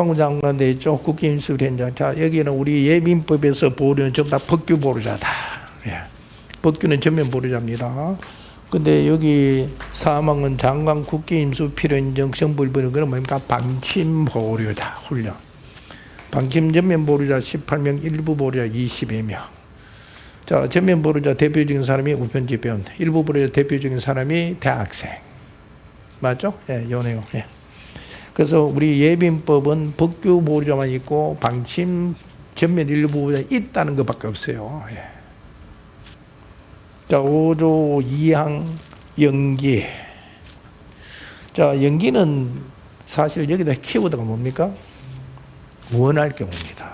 국방부 장관 돼 있죠. 국기임수위원장. 자 여기는 우리 예민법에서 보류는 전부 다 법규 보류자다. 예. 법규는 전면 보류자입니다. 근데 여기 사망은 장관 국기임수 필요인정 정부일부는 그런 뭡니까? 방침 보류자 훈련. 방침 전면 보류자 18명, 일부 보류자 22명. 자, 전면 보류자 대표적인 사람이 우편집배원, 일부 보류자 대표적인 사람이 대학생. 맞죠? 예, 요 내용. 예. 그래서 우리 예빈법은 법규 보류자만 있고 방침 전면 일부 보류자 있다는 것밖에 없어요. 예. 자, 5조 2항 연기. 자, 연기는 사실 여기다 키워드가 뭡니까? 원할 경우입니다.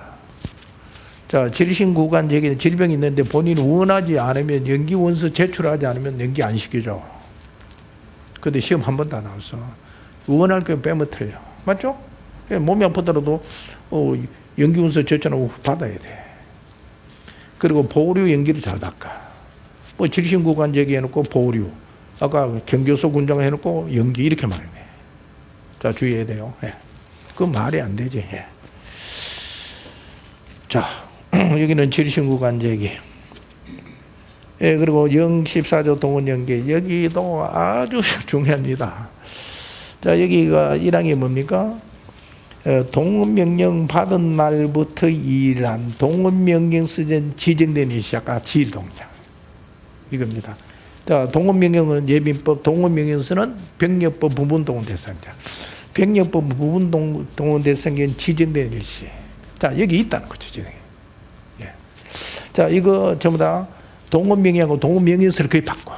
자, 질신 구간 제기는 질병이 있는데 본인이 원하지 않으면 연기 원서 제출하지 않으면 연기 안 시키죠. 근데 시험 한 번도 안 나왔어. 원할 경우 빼면 틀려. 맞죠? 예, 몸이 아프더라도 어, 연기 원서 제출하고 받아야 돼. 그리고 보류 연기를 잘 닦아. 뭐 질신구간 제기해놓고 보류. 아까 경교소 군장 해놓고 연기 이렇게 말해. 자, 주의해야 돼요. 예. 그 말이 안 되지. 예. 자, 여기는 질신구간 제기. 예, 그리고 영 14조 동원 연계. 여기도 아주 중요합니다. 자, 여기가 1항이 뭡니까? 어, 동원명령 받은 날부터 일한 동원명령 쓰전 지정된 일 시작, 아, 지동작. 이겁니다. 자, 동원명령은 예민법, 동원명령서는 병력법 부분동원 대상자. 병력법 부분동원 대상자는 지정된 일시. 자, 여기 있다는 거죠, 지금. 예. 자, 이거 전부 다 동원명령하고 동원명령서를 거의 바꿔.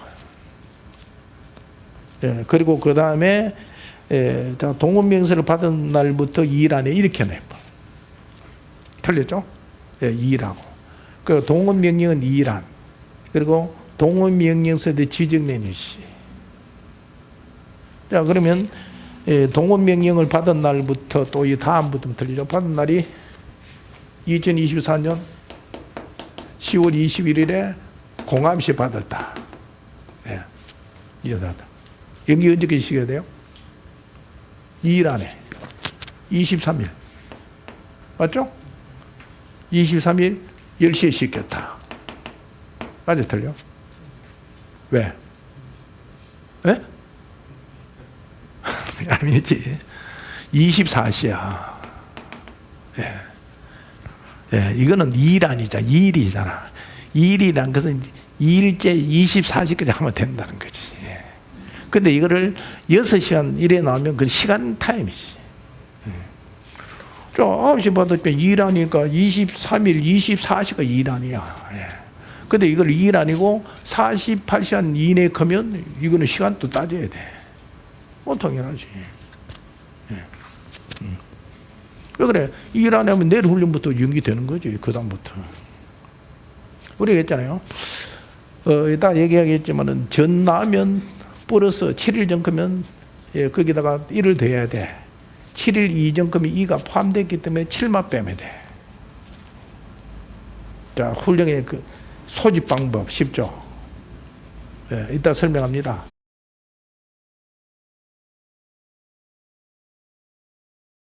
예, 그리고 그 다음에 예, 자, 동원명령서를 받은 날부터 일 안에 이렇게 내버. 틀렸죠? 예, 일하고. 그 동원명령은 일한. 그리고 동원명령서에 지정된 일시. 자, 그러면 예, 동원명령을 받은 날부터 또 이 다음부터 틀리죠. 받은 날이 2024년 10월 21일에 공암시 받았다. 예, 이어다다. 연기 언제까지 시켜야 돼요? 2일 안에. 23일. 맞죠? 23일 10시에 시켰다. 맞아, 틀려? 왜? 예? 아니지. 24시야. 예. 예, 이거는 일 아니잖아. 일이잖아. 일이란 것은 일제 24시까지 하면 된다는 거지. 예. 근데 이거를 6시간 일에 나오면 그 시간 타임이지. 음. 저 9시 받으니까 일 아니까 23일, 24시가 일 아니야. 예. 근데 이걸 일 아니고 48시간 이내 크면 이거는 시간도 따져야 돼. 뭐 당연하지. 예. 음. 왜 그래? 일 안 하면 내일 훈련부터 연기되는 거지. 그 다음부터. 우리가 했잖아요. 어, 이따 얘기하겠지만은 전 나면 플러스 7일 전크면 예, 거기다가 1을 더해야 돼. 7일 이전크면 2가 포함됐기 때문에 7만 빼면 돼. 자, 훈련의 그 소집 방법 쉽죠? 예, 이따 설명합니다.